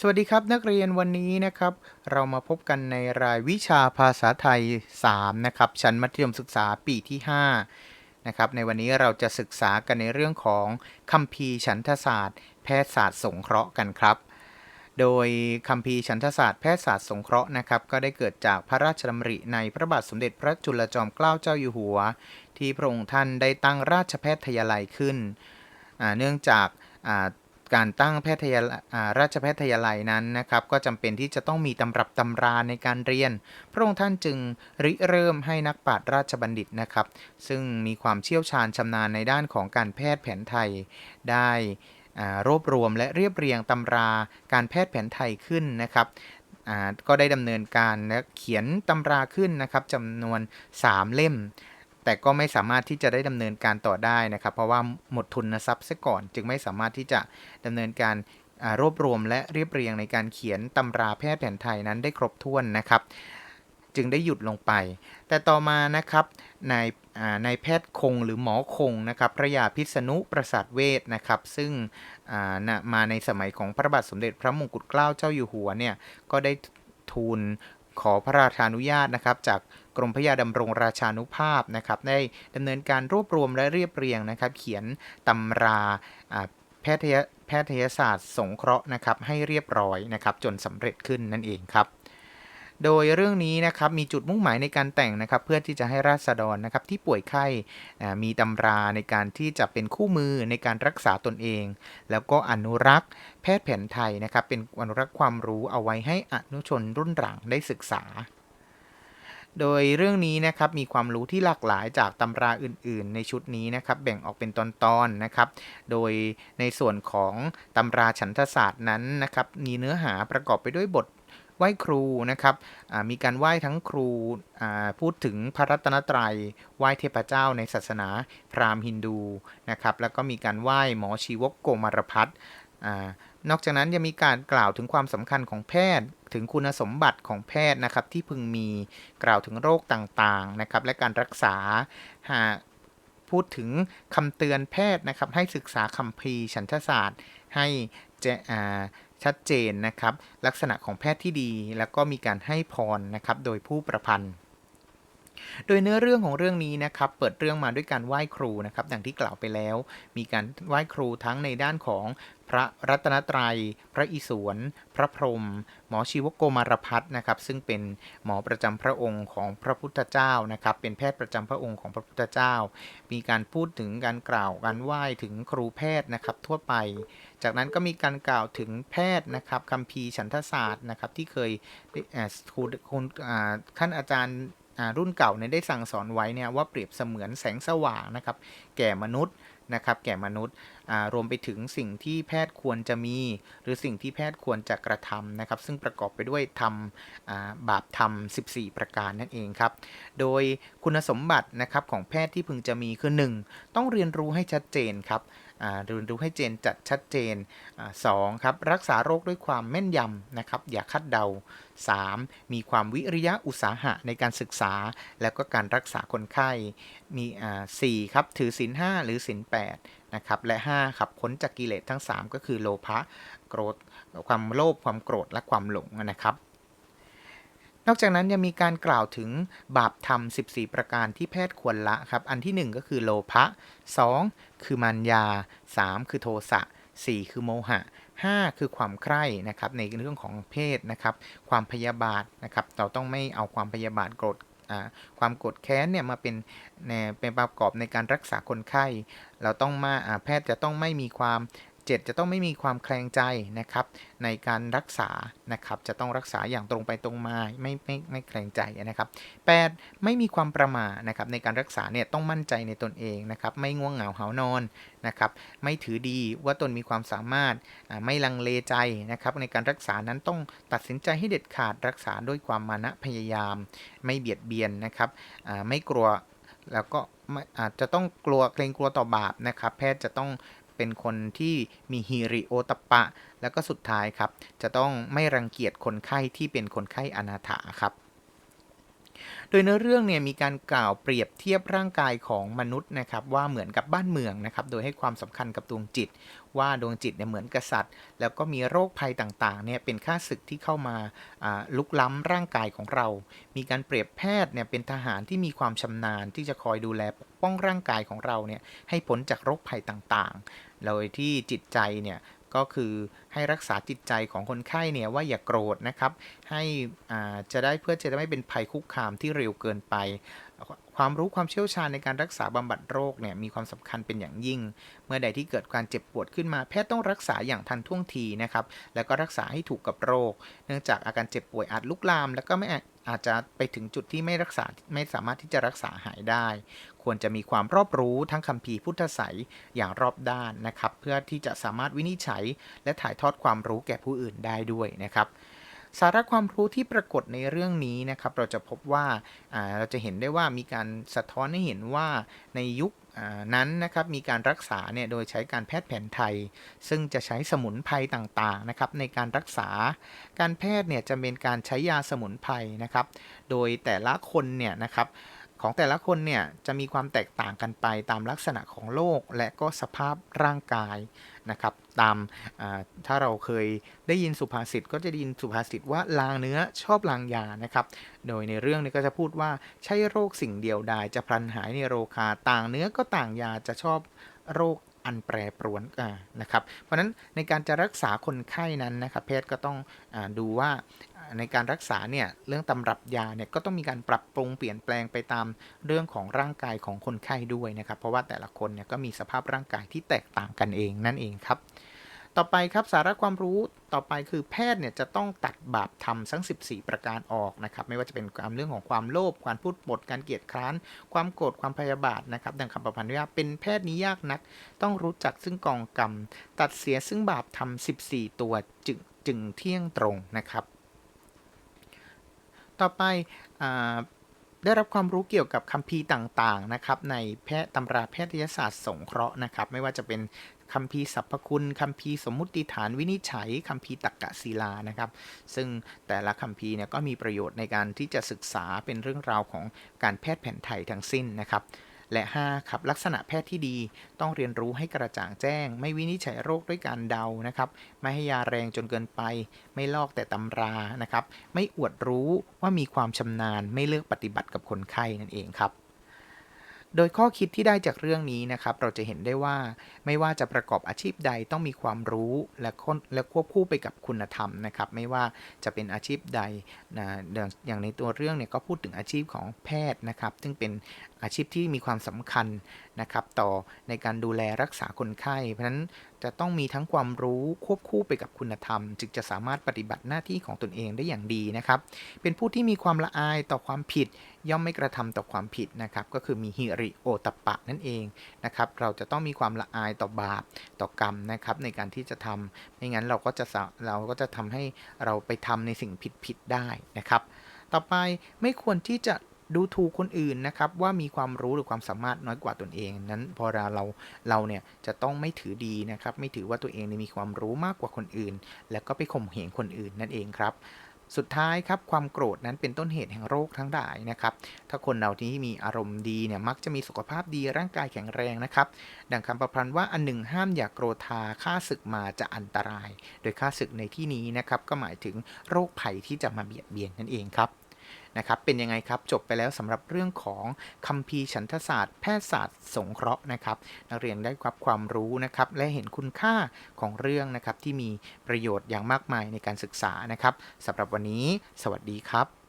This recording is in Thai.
สวัสดีครับนักเรียนวันนี้นะครับ เรามาพบกันในรายวิชาภาษาไทย 3 นะครับ ชั้นมัธยมศึกษาปีที่ 5 นะครับ ในวันนี้เราจะศึกษากันในเรื่องของคัมภีร์ฉันทศาสตร์ แพทยศาสตร์สงเคราะห์กันครับ โดยคัมภีร์ฉันทศาสตร์แพทยศาสตร์สงเคราะห์นะครับ ก็ได้เกิดจากพระราชดำริในพระบาทสมเด็จพระจุลจอมเกล้าเจ้าอยู่หัว ที่พระองค์ท่านได้ตั้งราชแพทยาลัยขึ้น เนื่องจาก การตั้งแพทยาราชแพทยาลัยนั้นนะครับ ก็จำเป็นที่จะต้องมีตำรับตำราในการเรียน พระองค์ท่านจึงริเริ่มให้นักปราชญ์ราชบัณฑิตนะครับ ซึ่งมีความเชี่ยวชาญชำนาญในด้านของการแพทย์แผนไทยได้รวบรวมและเรียบเรียงตำราการแพทย์แผนไทยขึ้นนะครับก็ได้ดำเนินการและเขียนตำราขึ้นนะครับจำนวน 3 เล่ม แต่ก็ไม่สามารถที่จะได้ดำเนินการต่อได้นะครับ เพราะว่าหมดทุนทรัพย์ซะก่อน จึงไม่สามารถที่จะดำเนินการรวบรวมและเรียบเรียงในการเขียนตำราแพทย์แผนไทยนั้นได้ครบถ้วนนะครับ จึงได้หยุดลงไป แต่ต่อมานะครับนายนายแพทย์คงหรือหมอคงนะครับพระยาพิษณุประสาทเวชนะครับ ซึ่งามาในสมัยของพระบาทสมเด็จพระมงกุฎเกล้าเจ้าอยู่หัวเนี่ยก็ได้ทูลขอพระราชานุญาตนะครับจาก กรมพระยาดำรงราชานุภาพนะครับได้ดำเนินการรวบรวมและเรียบเรียงนะครับ เขียนตำราแพทยแพทยศาสตร์ สงเคราะห์นะครับให้เรียบร้อยนะครับจนสำเร็จขึ้นนั่นเองครับโดยเรื่องนี้นะครับมีจุดมุ่งหมายในการแต่งนะครับ เพื่อที่จะให้ราษฎรนะครับที่ป่วยไข้อ่มีตำราในการที่จะเป็นคู่มือในการรักษาตนเอง แล้วก็อนุรักษ์ แพทย์แผนไทยนะครับเป็นอนุรักษ์ความรู้เอาไว้ให้อนุชนรุ่นหลังได้ศึกษา โดยเรื่องนี้นะครับมีความรู้ที่หลากหลายจากตำราอื่น ๆ ในชุดนี้นะครับแบ่งออกเป็นตอนๆนะครับ โดยในส่วนของตำราฉันทศาสตร์นั้นนะครับมีเนื้อหาประกอบไปด้วยบทไหว้ครูนะครับมีการไหว้ทั้งครูพูดถึงพระรัตนตรัยไหว้เทพเจ้าในศาสนาพราหมณ์ฮินดูนะครับแล้วก็มีการไหว้หมอชีวกโกมารพัฒ นอกจากนั้นยังมีการกล่าวถึงความสำคัญของแพทย์ ถึงคุณสมบัติของแพทย์นะครับที่พึงมีกล่าวถึงโรคต่างๆนะครับและการรักษาหากพูดถึงคำเตือนแพทย์นะครับให้ศึกษาคัมภีร์ฉันทศาสตร์ให้จอ่าชัดเจนนะครับลักษณะของแพทย์ที่ดี แล้วก็มีการให้พรนะครับโดยผู้ประพันธ์ โดยเนื้อเรื่องของเรื่องนี้นะครับเปิดเรื่องมาด้วยการไหว้ครูนะครับอย่างที่กล่าวไปแล้ว มีการไหว้ครูทั้งในด้านของพระรัตนตรัย พระอิศวร พระพรหม หมอชีวโกมารพัฒน์นะครับ ซึ่งเป็นหมอประจำพระองค์ของพระพุทธเจ้านะครับ เป็นแพทย์ประจำพระองค์ของพระพุทธเจ้า มีการพูดถึงการกล่าวการไหว้ถึงครูแพทย์นะครับทั่วไป จากนั้นก็มีการกล่าวถึงแพทย์นะครับคัมภีร์ฉันทศาสตร์นะครับที่เคยครูคุณอ่าขั้นอาจารย์ รุ่นเก่าเนี่ยได้สั่งสอนไว้เนี่ยว่าเปรียบเสมือนแสงสว่างนะครับแก่มนุษย์นะครับแก่มนุษย์รวมไปถึงสิ่งที่แพทย์ควรจะมี หรือสิ่งที่แพทย์ควรจะกระทำนะครับ ซึ่งประกอบไปด้วยธรรมอ่าบาปธรรม 14 ประการนั่นเองครับ โดย คุณสมบัตินะครับของแพทย์ที่พึงจะมีคือ 1. ต้องเรียนรู้ให้ชัดเจนครับอ่าเรียนรู้ให้เจนจัดชัดเจนอสองครับรักษาโรคด้วยความแม่นยำนะครับอย่าคาดเดา 3. มีความวิริยะอุตสาหะในการศึกษา แล้วก็การรักษาคนไข้ มีอ่าสี่ครับถือศีลห้าหรือศีลแปดนะครับและ5ครับพ้นจากกิเลสทั้ง 3 ก็คือโลภะโกรธความโลภความโกรธและความหลงนะครับ นอกจากนั้นยังมีการกล่าวถึงบาปธรรม 14 ประการที่แพทย์ควรละครับ อันที่ 1 ก็คือโลภะ 2 คือมารยา3 คือโทสะ 4 คือโมหะ 5 คือความใคร่นะครับในเรื่องของเพศนะครับความพยาบาทนะครับเราต้องไม่เอาความพยาบาทโกรธความโกรธแค้นเนี่ยมาเป็นเป็นประกอบในการรักษาคนไข้ เราต้องมาแพทย์จะต้องไม่มีความ เจ็ดจะต้องไม่มีความแคลงใจนะครับในการรักษานะครับจะต้องรักษาอย่างตรงไปตรงมาไม่ไม่ไม่แคลงใจนะครับ 8. ไม่มีความประมาทนะครับในการรักษาเนี่ยต้องมั่นใจในตนเองนะครับไม่ง่วงเหงาหานอนนะครับไม่ถือดีว่าตนมีความสามารถไม่ลังเลใจนะครับในการรักษานั้นต้องตัดสินใจให้เด็ดขาดรักษาด้วยความมานะพยายาม ไม่เบียดเบียนนะครับไม่กลัวแล้วก็อาจจะต้องกลัวเกรงกลัวต่อบาปนะครับ แพทย์จะต้อง เป็นคนที่มีฮิริโอตปปะ แล้วก็สุดท้ายครับ จะต้องไม่รังเกียจคนไข้ที่เป็นคนไข้อนาถาครับ ดยเนื้อเรื่องเนี่ยมีการกล่าวเปรียบเทียบร่างกายของมนุษย์นะครับว่าเหมือนกับบ้านเมืองนะครับโดยให้ความสำคัญกับดวงจิต ว่าดวงจิตเนี่ยเหมือนกษัตริย์ แล้วก็มีโรคภัยต่างๆเนี่ยเป็นค่าศึกที่เข้ามาลุกล้ำร่างกายของเรา มีการเปรียบแพทย์เนี่ยเป็นทหารที่มีความชำนาญที่จะคอยดูแลปกป้องร่างกายของเราเนี่ยให้พ้นจากโรคภัยต่างๆ โดยที่จิตใจเนี่ย ก็คือให้รักษาจิตใจของคนไข้เนี่ยว่าอย่าโกรธนะครับ ให้อ่าจะได้เพื่อจะได้ไม่เป็นภัยคุกคามที่เร็วเกินไป ความรู้ความเชี่ยวชาญในการรักษาบำบัดโรคเนี่ยมีความสำคัญเป็นอย่างยิ่ง เมื่อใดที่เกิดการเจ็บปวดขึ้นมาแพทย์ต้องรักษาอย่างทันท่วงทีนะครับ แล้วก็รักษาให้ถูกกับโรค เนื่องจากอาการเจ็บป่วยอาจลุกลาม แล้วก็ไม่ อาจจะไปถึงจุดที่ไม่รักษาไม่สามารถที่จะรักษาหายได้ ควรจะมีความรอบรู้ทั้งคำพีพุทธไสยอย่างรอบด้านนะครับ เพื่อที่จะสามารถวินิจฉัย และถ่ายทอดความรู้แก่ผู้อื่นได้ด้วยนะครับ สาระความรู้ที่ปรากฏในเรื่องนี้นะครับ เราจะพบว่าาเราจะเห็นได้ว่ามีการสะท้อนให้เห็นว่าในยุคนั้นนะครับมีการรักษาเนี่ยโดยใช้การแพทย์แผนไทย ซึ่งจะใช้สมุนไพรต่างๆนะครับในการรักษาการแพทย์เนี่ยจะเป็นการใช้ยาสมุนไพรนะครับ โดยแต่ละคนเนี่ยนะครับ ของแต่ละคนเนี่ยจะมีความแตกต่างกันไปตามลักษณะของโรคและก็สภาพร่างกายนะครับตามถ้าเราเคยได้ยินสุภาษิตก็จะได้ยินสุภาษิตว่าลางเนื้อชอบลางยานะครับโดยในเรื่องนี้ก็จะพูดว่าใช่โรคสิ่งเดียวดายจะพลันหายในโรคาต่างเนื้อก็ต่างยาจะชอบโรคอันแปรปรวนนะครับ เพราะฉะนั้นในการจะรักษาคนไข้นั้นนะครับแพทย์ก็ต้องอดูว่า ในการรักษาเนี่ยเรื่องตำรับยาเนี่ยก็ต้องมีการปรับปรุงเปลี่ยนแปลงไปตามเรื่องของร่างกายของคนไข้ด้วยนะครับ เพราะว่าแต่ละคนเนี่ยก็มีสภาพร่างกายที่แตกต่างกันเองนั่นเองครับ ต่อไปครับสาระความรู้ต่อไปคือแพทย์เนี่ยจะต้องตัดบาปธรรมทั้ง 14 ประการออกนะครับ ไม่ว่าจะเป็นความเรื่องของความโลภความพูดปดการเกลียดคร้าน ความโกรธความพยาบาทนะครับดังคำประพันธ์ว่าเป็นแพทย์นี้ยากนัก ต้องรู้จักซึ่งกองกรรม ตัดเสียซึ่งบาปธรรม14 ตัวจึงจึงเที่ยงตรงนะครับ ต่อไปอได้รับความรู้เกี่ยวกับคัมภีร์ต่างๆนะครับในแพทย์ตำราแพทยศาสตร์สงเคราะห์นะครับ ไม่ว่าจะเป็นคัมภีร์สรรพคุณคัมภีร์สมมุติฐานวินิจฉัยคัมภีร์ตักกะศิลานะครับ ซึ่งแต่ละคัมภีร์เนี่ยก็มีประโยชน์ในการที่จะศึกษาเป็นเรื่องราวของการแพทย์แผนไทยทั้งสิ้นนะครับ และ 5 ครับลักษณะแพทย์ที่ดีต้องเรียนรู้ให้กระจ่างแจ้ง ไม่วินิจฉัยโรคด้วยการเดานะครับ ไม่ให้ยาแรงจนเกินไป ไม่ลอกแต่ตำรานะครับ ไม่อวดรู้ว่ามีความชำนาญ ไม่เลือกปฏิบัติกับคนไข้นั่นเองครับโดยข้อคิดที่ได้จากเรื่องนี้นะครับ เราจะเห็นได้ว่าไม่ว่าจะประกอบอาชีพใดต้องมีความรู้และค้นและควบคู่ไปกับคุณธรรมนะครับ ไม่ว่าจะเป็นอาชีพใดนะอย่างในตัวเรื่องเนี่ยก็พูดถึงอาชีพของแพทย์นะครับ ซึ่งเป็น อาชีพที่มีความสำคัญนะครับต่อในการดูแลรักษาคนไข้ เพราะฉะนั้นจะต้องมีทั้งความรู้ควบคู่ไปกับคุณธรรม จึงจะสามารถปฏิบัติหน้าที่ของตนเองได้อย่างดีนะครับ เป็นผู้ที่มีความละอายต่อความผิด ย่อมไม่กระทำต่อความผิดนะครับก็คือมีฮิริโอตปปะนั่นเองนะครับเราจะต้องมีความละอายต่อบาปต่อกรรมนะครับในการที่จะทำไม่งั้นเราก็จะเราก็จะทำให้เราไปทำในสิ่งผิดๆได้นะครับ ต่อไปไม่ควรที่จะ ดูถูกคนอื่นนะครับว่ามีความรู้หรือความสามารถน้อยกว่าตนเอง นั้นพอเราเราเราเนี่ยจะต้องไม่ถือดีนะครับไม่ถือว่าตัวเองมีความรู้มากกว่าคนอื่น แล้วก็ไปข่มเหงคนอื่นนั่นเองครับสุดท้ายครับความโกรธนั้นเป็นต้นเหตุแห่งโรคทั้งหลายนะครับถ้าคนเราที่มีอารมณ์ดีเนี่ยมักจะมีสุขภาพดีร่างกายแข็งแรงนะครับดังคำประพันธ์ว่าอันหนึ่งห้ามอย่ากโกรธาค่าศึกมาจะอันตราย โดยค่าศึกในที่นี้นะครับก็หมายถึงโรคภัยที่จะมาเบียดเบียนนั่นเองครับ นะครับเป็นยังไงครับจบไปแล้วสำหรับเรื่องของคัมภีร์ฉันทศาสตร์ แพทยศาสตร์ สงเคราะห์นะครับนักเรียนได้รับความรู้นะครับและเห็นคุณค่าของเรื่องนะครับที่มีประโยชน์อย่างมากมายในการศึกษานะครับสำหรับวันนี้ สวัสดีครับ